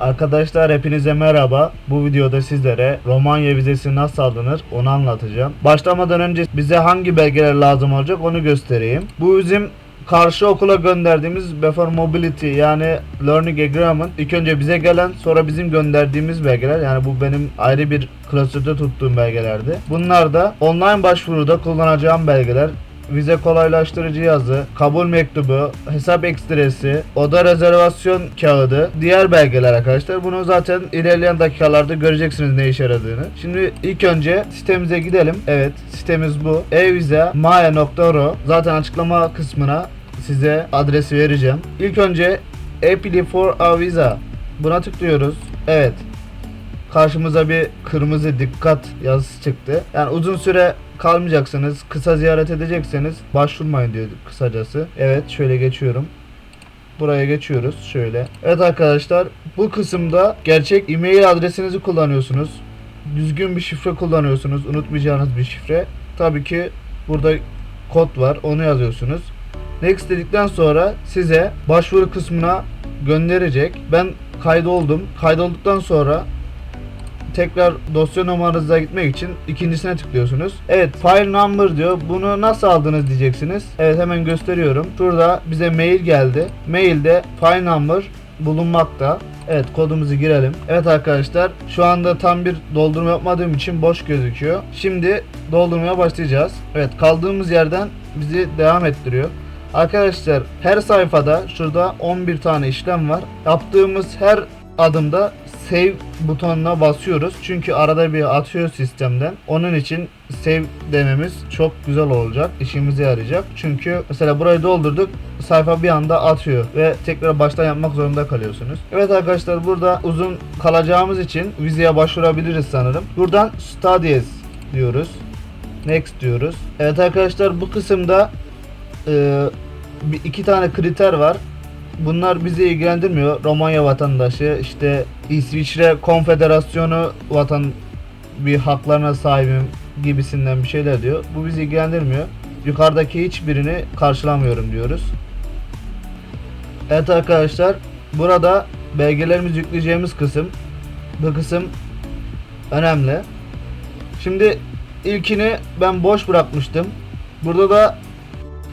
Arkadaşlar hepinize merhaba. Bu videoda sizlere Romanya vizesi nasıl alınır onu anlatacağım. Başlamadan önce bize hangi belgeler lazım olacak onu göstereyim. Bu bizim karşı okula gönderdiğimiz Before Mobility yani Learning Agreement ilk önce bize gelen sonra bizim gönderdiğimiz belgeler yani bu benim ayrı bir klasörde tuttuğum belgelerdi. Bunlar da online başvuruda kullanacağım belgeler vize kolaylaştırıcı yazı, kabul mektubu, hesap ekstresi, oda rezervasyon kağıdı, diğer belgeler arkadaşlar. Bunu zaten ilerleyen dakikalarda göreceksiniz ne işe yaradığını. Şimdi ilk önce sitemize gidelim. Evet sitemiz bu. e-vize maya.ro Zaten açıklama kısmına size adresi vereceğim. İlk önce apply for a visa. Buna tıklıyoruz. Evet karşımıza bir kırmızı dikkat yazısı çıktı. Yani uzun süre kalmayacaksınız, kısa ziyaret edecekseniz başvurmayın diyor kısacası. Evet şöyle geçiyorum. Buraya geçiyoruz şöyle. Evet arkadaşlar bu kısımda gerçek e-mail adresinizi kullanıyorsunuz. Düzgün bir şifre kullanıyorsunuz. Unutmayacağınız bir şifre. Tabii ki burada kod var. Onu yazıyorsunuz. Next dedikten sonra size başvuru kısmına gönderecek. Ben kaydoldum. Kaydolduktan sonra tekrar dosya numaranıza gitmek için ikincisine tıklıyorsunuz. Evet file number diyor. Bunu nasıl aldınız diyeceksiniz. Evet hemen gösteriyorum. Şurada bize mail geldi. Mailde file number bulunmakta. Evet kodumuzu girelim. Evet arkadaşlar şu anda tam bir doldurma yapmadığım için boş gözüküyor. Şimdi doldurmaya başlayacağız. Evet kaldığımız yerden bizi devam ettiriyor. Arkadaşlar her sayfada şurada 11 tane işlem var. Yaptığımız her adımda save butonuna basıyoruz. Çünkü arada bir atıyor sistemden. Onun için save dememiz çok güzel olacak. İşimize yarayacak. Çünkü mesela burayı doldurduk. Sayfa bir anda atıyor ve tekrar baştan yapmak zorunda kalıyorsunuz. Evet arkadaşlar burada uzun kalacağımız için vizeye başvurabiliriz sanırım. Buradan studies diyoruz. Next diyoruz. Evet arkadaşlar bu kısımda e, iki tane kriter var. Bunlar bizi ilgilendirmiyor. Romanya vatandaşı, işte İsviçre Konfederasyonu vatan bir haklarına sahibim gibisinden bir şeyler diyor. Bu bizi ilgilendirmiyor. Yukarıdaki hiçbirini karşılamıyorum diyoruz. Evet arkadaşlar, burada belgelerimizi yükleyeceğimiz kısım bu kısım önemli. Şimdi ilkini ben boş bırakmıştım. Burada da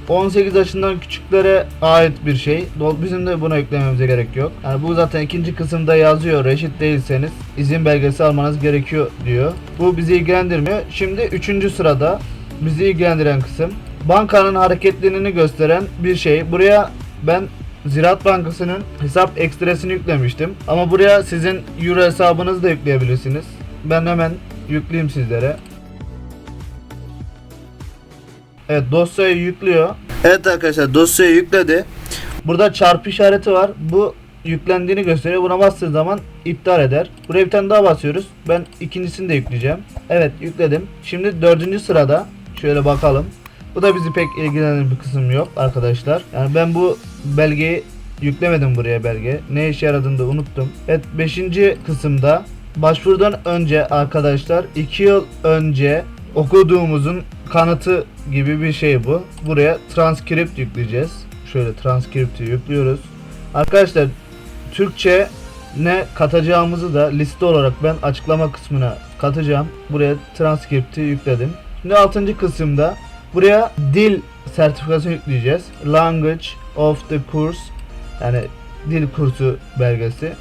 18 yaşından küçüklere ait bir şey. Bizim de buna yüklememize gerek yok. Yani bu zaten ikinci kısımda yazıyor. Reşit değilseniz izin belgesi almanız gerekiyor diyor. Bu bizi ilgilendirmiyor. Şimdi üçüncü sırada bizi ilgilendiren kısım bankanın hareketlerini gösteren bir şey. Buraya ben Ziraat Bankası'nın hesap ekstresini yüklemiştim. Ama buraya sizin Euro hesabınızı da yükleyebilirsiniz. Ben hemen yükleyeyim sizlere. Evet dosyayı yüklüyor. Evet arkadaşlar dosyayı yükledi. Burada çarpı işareti var. Bu yüklendiğini gösteriyor. Buna bastığı zaman iptal eder. Buraya bir tane daha basıyoruz. Ben ikincisini de yükleyeceğim. Evet yükledim. Şimdi dördüncü sırada şöyle bakalım. Bu da bizi pek ilgilendiren bir kısım yok arkadaşlar. Yani ben bu belgeyi yüklemedim buraya belge. Ne işe yaradığını da unuttum. Evet 5. kısımda başvurudan önce arkadaşlar 2 yıl önce okuduğumuzun kanıtı gibi bir şey bu. Buraya transkript yükleyeceğiz. Şöyle transkripti yüklüyoruz. Arkadaşlar Türkçe ne katacağımızı da liste olarak ben açıklama kısmına katacağım. Buraya transkripti yükledim. Şimdi 6. kısımda buraya dil sertifikasını yükleyeceğiz. Language of the course yani dil kursu belgesi.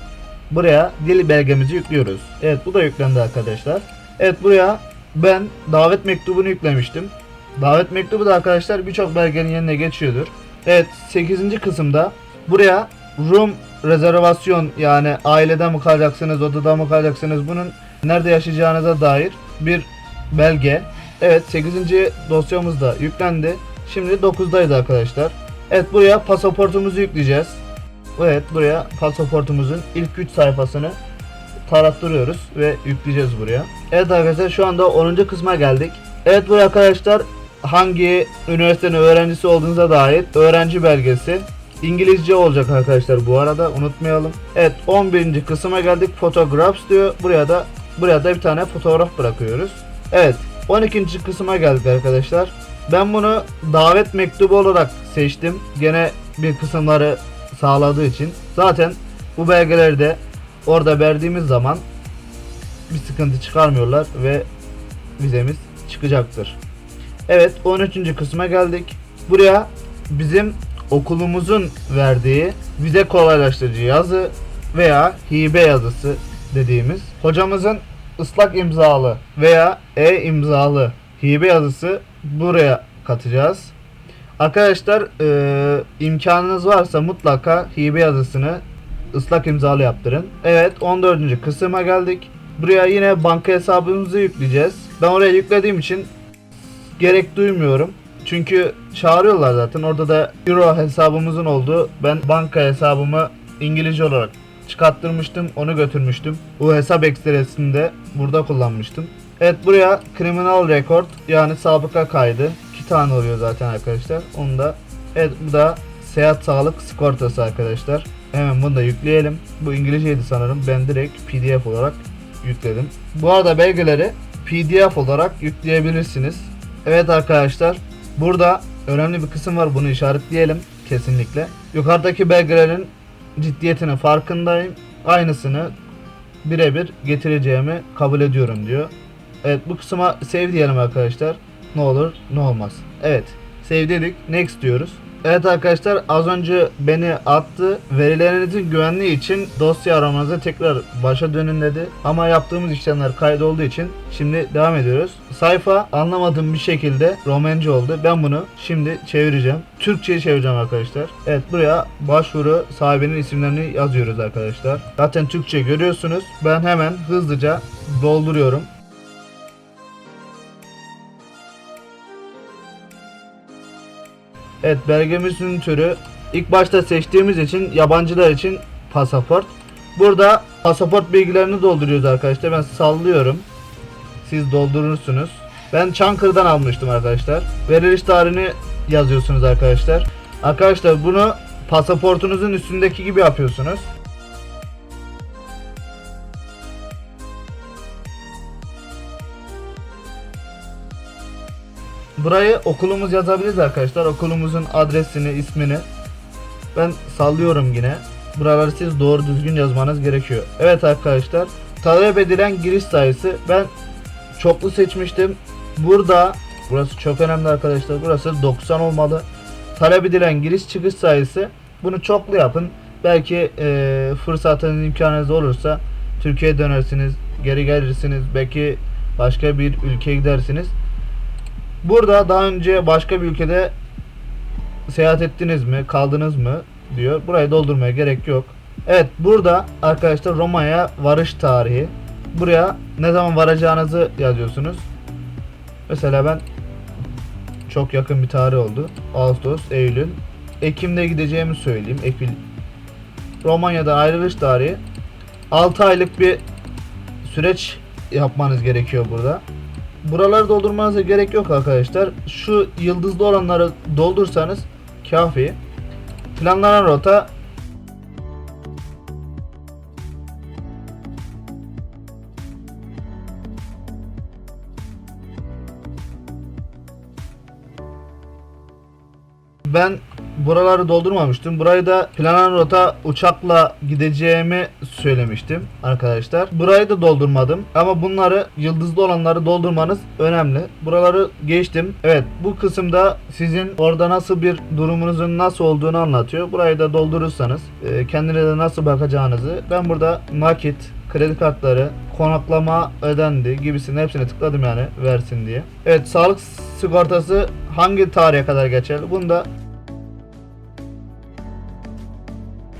Buraya dil belgemizi yüklüyoruz. Evet bu da yüklendi arkadaşlar. Evet buraya ben davet mektubunu yüklemiştim. Davet mektubu da arkadaşlar birçok belgenin yerine geçiyordur. Evet 8. kısımda buraya room rezervasyon yani ailede mi kalacaksınız, odada mı kalacaksınız bunun nerede yaşayacağınıza dair bir belge. Evet 8. dosyamız da yüklendi. Şimdi 9'dayız arkadaşlar. Evet buraya pasaportumuzu yükleyeceğiz. Evet buraya pasaportumuzun ilk 3 sayfasını tarattırıyoruz ve yükleyeceğiz buraya. Evet arkadaşlar şu anda 10. kısma geldik. Evet buraya arkadaşlar hangi üniversitenin öğrencisi olduğunuza dair öğrenci belgesi İngilizce olacak arkadaşlar bu arada unutmayalım. Evet 11. kısma geldik. Photographs diyor. Buraya da buraya da bir tane fotoğraf bırakıyoruz. Evet 12. kısma geldik arkadaşlar. Ben bunu davet mektubu olarak seçtim. Gene bir kısımları sağladığı için. Zaten bu belgelerde orada verdiğimiz zaman bir sıkıntı çıkarmıyorlar ve vizemiz çıkacaktır. Evet 13. kısma geldik. Buraya bizim okulumuzun verdiği vize kolaylaştırıcı yazı veya hibe yazısı dediğimiz hocamızın ıslak imzalı veya e imzalı hibe yazısı buraya katacağız. Arkadaşlar eee, imkanınız varsa mutlaka hibe yazısını ıslak imzalı yaptırın. Evet 14. kısma geldik. Buraya yine banka hesabımızı yükleyeceğiz. Ben oraya yüklediğim için gerek duymuyorum. Çünkü çağırıyorlar zaten. Orada da euro hesabımızın olduğu. Ben banka hesabımı İngilizce olarak çıkarttırmıştım. Onu götürmüştüm. Bu hesap ekstresini de burada kullanmıştım. Evet buraya criminal record yani sabıka kaydı. iki tane oluyor zaten arkadaşlar. Onu da evet bu da seyahat sağlık sigortası arkadaşlar. Hemen bunu da yükleyelim. Bu İngilizceydi sanırım. Ben direkt PDF olarak yükledim. Bu arada belgeleri PDF olarak yükleyebilirsiniz. Evet arkadaşlar burada önemli bir kısım var bunu işaretleyelim kesinlikle. Yukarıdaki belgelerin ciddiyetinin farkındayım. Aynısını birebir getireceğimi kabul ediyorum diyor. Evet bu kısma save diyelim arkadaşlar. Ne olur ne olmaz. Evet save dedik. Next diyoruz. Evet arkadaşlar az önce beni attı. Verilerinizin güvenliği için dosya aramanıza tekrar başa dönün dedi. Ama yaptığımız işlemler kaydolduğu için şimdi devam ediyoruz. Sayfa anlamadığım bir şekilde Romence oldu. Ben bunu şimdi çevireceğim. Türkçe'ye çevireceğim arkadaşlar. Evet buraya başvuru sahibinin isimlerini yazıyoruz arkadaşlar. Zaten Türkçe görüyorsunuz. Ben hemen hızlıca dolduruyorum. Evet belgemizin türü ilk başta seçtiğimiz için yabancılar için pasaport. Burada pasaport bilgilerini dolduruyoruz arkadaşlar. Ben sallıyorum. Siz doldurursunuz. Ben Çankırı'dan almıştım arkadaşlar. Veriliş tarihini yazıyorsunuz arkadaşlar. Arkadaşlar bunu pasaportunuzun üstündeki gibi yapıyorsunuz. Burayı okulumuz yazabiliriz arkadaşlar. Okulumuzun adresini, ismini. Ben sallıyorum yine. Buraları siz doğru düzgün yazmanız gerekiyor. Evet arkadaşlar. Talep edilen giriş sayısı ben çoklu seçmiştim. Burada burası çok önemli arkadaşlar. Burası 90 olmalı. Talep edilen giriş çıkış sayısı bunu çoklu yapın. Belki eee fırsatınız imkanınız olursa Türkiye'ye dönersiniz, geri gelirsiniz. Belki başka bir ülkeye gidersiniz. Burada daha önce başka bir ülkede seyahat ettiniz mi, kaldınız mı diyor. Burayı doldurmaya gerek yok. Evet burada arkadaşlar Roma'ya varış tarihi. Buraya ne zaman varacağınızı yazıyorsunuz. Mesela ben çok yakın bir tarih oldu. Ağustos, Eylül. Ekim'de gideceğimi söyleyeyim. Ekim. Romanya'da ayrılış tarihi. 6 aylık bir süreç yapmanız gerekiyor burada. Buraları doldurmanıza gerek yok arkadaşlar. Şu yıldızlı olanları doldursanız kafi. Planlanan rota Ben buraları doldurmamıştım. Burayı da planan rota uçakla gideceğimi söylemiştim arkadaşlar. Burayı da doldurmadım. Ama bunları yıldızlı olanları doldurmanız önemli. Buraları geçtim. Evet bu kısımda sizin orada nasıl bir durumunuzun nasıl olduğunu anlatıyor. Burayı da doldurursanız e, kendinize nasıl bakacağınızı ben burada nakit kredi kartları, konaklama ödendi gibisinin hepsine tıkladım yani versin diye. Evet sağlık sigortası hangi tarihe kadar geçerli? Bunu da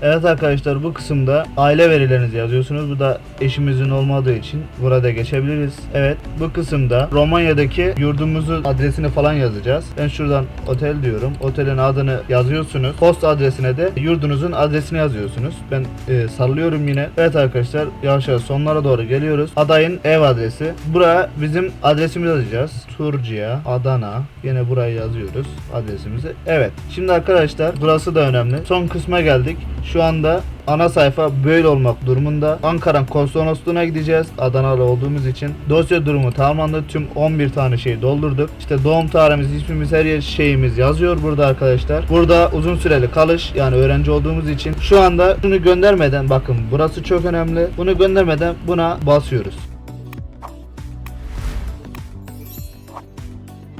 Evet arkadaşlar bu kısımda aile verilerinizi yazıyorsunuz. Bu da eşimizin olmadığı için burada geçebiliriz. Evet bu kısımda Romanya'daki yurdumuzun adresini falan yazacağız. Ben şuradan otel diyorum. Otelin adını yazıyorsunuz. Post adresine de yurdunuzun adresini yazıyorsunuz. Ben e, sallıyorum yine. Evet arkadaşlar yavaş yavaş sonlara doğru geliyoruz. Adayın ev adresi. Buraya bizim adresimizi yazacağız. Turcia, Adana. Yine buraya yazıyoruz adresimizi. Evet. Şimdi arkadaşlar burası da önemli. Son kısma geldik. Şu anda ana sayfa böyle olmak durumunda. Ankara konsolosluğuna gideceğiz. Adanalı olduğumuz için. Dosya durumu tamamlandı. Tüm 11 tane şeyi doldurduk. İşte doğum tarihimiz, ismimiz, her yer şeyimiz yazıyor burada arkadaşlar. Burada uzun süreli kalış yani öğrenci olduğumuz için şu anda şunu göndermeden bakın burası çok önemli. Bunu göndermeden buna basıyoruz.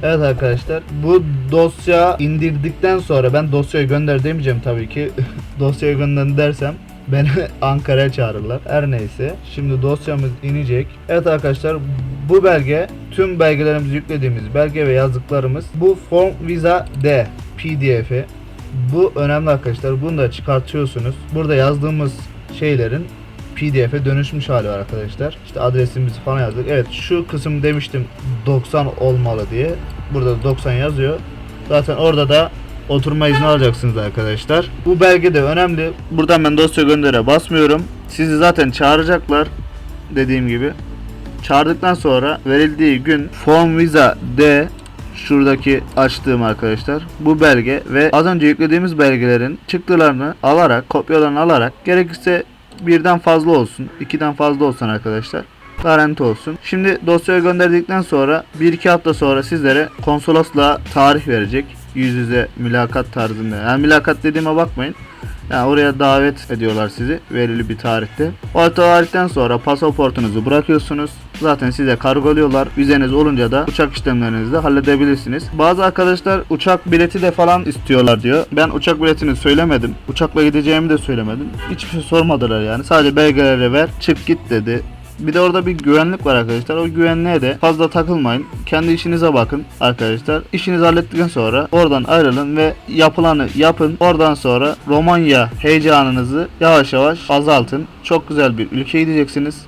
Evet arkadaşlar bu dosya indirdikten sonra ben dosyayı gönder demeyeceğim tabii ki dosyayı gönder dersem beni Ankara'ya çağırırlar. Her neyse. Şimdi dosyamız inecek. Evet arkadaşlar bu belge tüm belgelerimizi yüklediğimiz belge ve yazdıklarımız bu Form Visa D PDF'i. Bu önemli arkadaşlar. Bunu da çıkartıyorsunuz. Burada yazdığımız şeylerin PDF'e dönüşmüş hali var arkadaşlar. İşte adresimizi falan yazdık. Evet şu kısım demiştim 90 olmalı diye. Burada da 90 yazıyor. Zaten orada da oturma izni alacaksınız arkadaşlar. Bu belge de önemli. Buradan ben dosya göndere basmıyorum. Sizi zaten çağıracaklar dediğim gibi. Çağırdıktan sonra verildiği gün Form Visa D şuradaki açtığım arkadaşlar bu belge ve az önce yüklediğimiz belgelerin çıktılarını alarak kopyalarını alarak gerekirse birden fazla olsun ikiden fazla olsun arkadaşlar garanti olsun. Şimdi dosyayı gönderdikten sonra 1-2 hafta sonra sizlere konsolosluğa tarih verecek. Yüz yüze mülakat tarzında. Yani mülakat dediğime bakmayın. Yani oraya davet ediyorlar sizi belirli bir tarihte. O tarihten sonra pasaportunuzu bırakıyorsunuz. Zaten size kargoluyorlar. Vizeniz olunca da uçak işlemlerinizi de halledebilirsiniz. Bazı arkadaşlar uçak bileti de falan istiyorlar diyor. Ben uçak biletini söylemedim. Uçakla gideceğimi de söylemedim. Hiçbir şey sormadılar yani. Sadece belgeleri ver, çık git dedi. Bir de orada bir güvenlik var arkadaşlar. O güvenliğe de fazla takılmayın. Kendi işinize bakın arkadaşlar. İşinizi hallettikten sonra oradan ayrılın ve yapılanı yapın. Oradan sonra Romanya heyecanınızı yavaş yavaş azaltın. Çok güzel bir ülkeye gideceksiniz.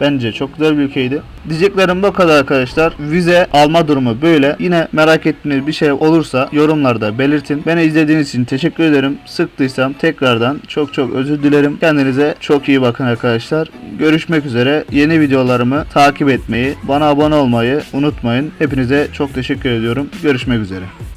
Bence çok güzel bir ülkeydi. Diyeceklerim bu kadar arkadaşlar. Vize alma durumu böyle. Yine merak ettiğiniz bir şey olursa yorumlarda belirtin. Beni izlediğiniz için teşekkür ederim. Sıktıysam tekrardan çok çok özür dilerim. Kendinize çok iyi bakın arkadaşlar. Görüşmek üzere. Yeni videolarımı takip etmeyi, bana abone olmayı unutmayın. Hepinize çok teşekkür ediyorum. Görüşmek üzere.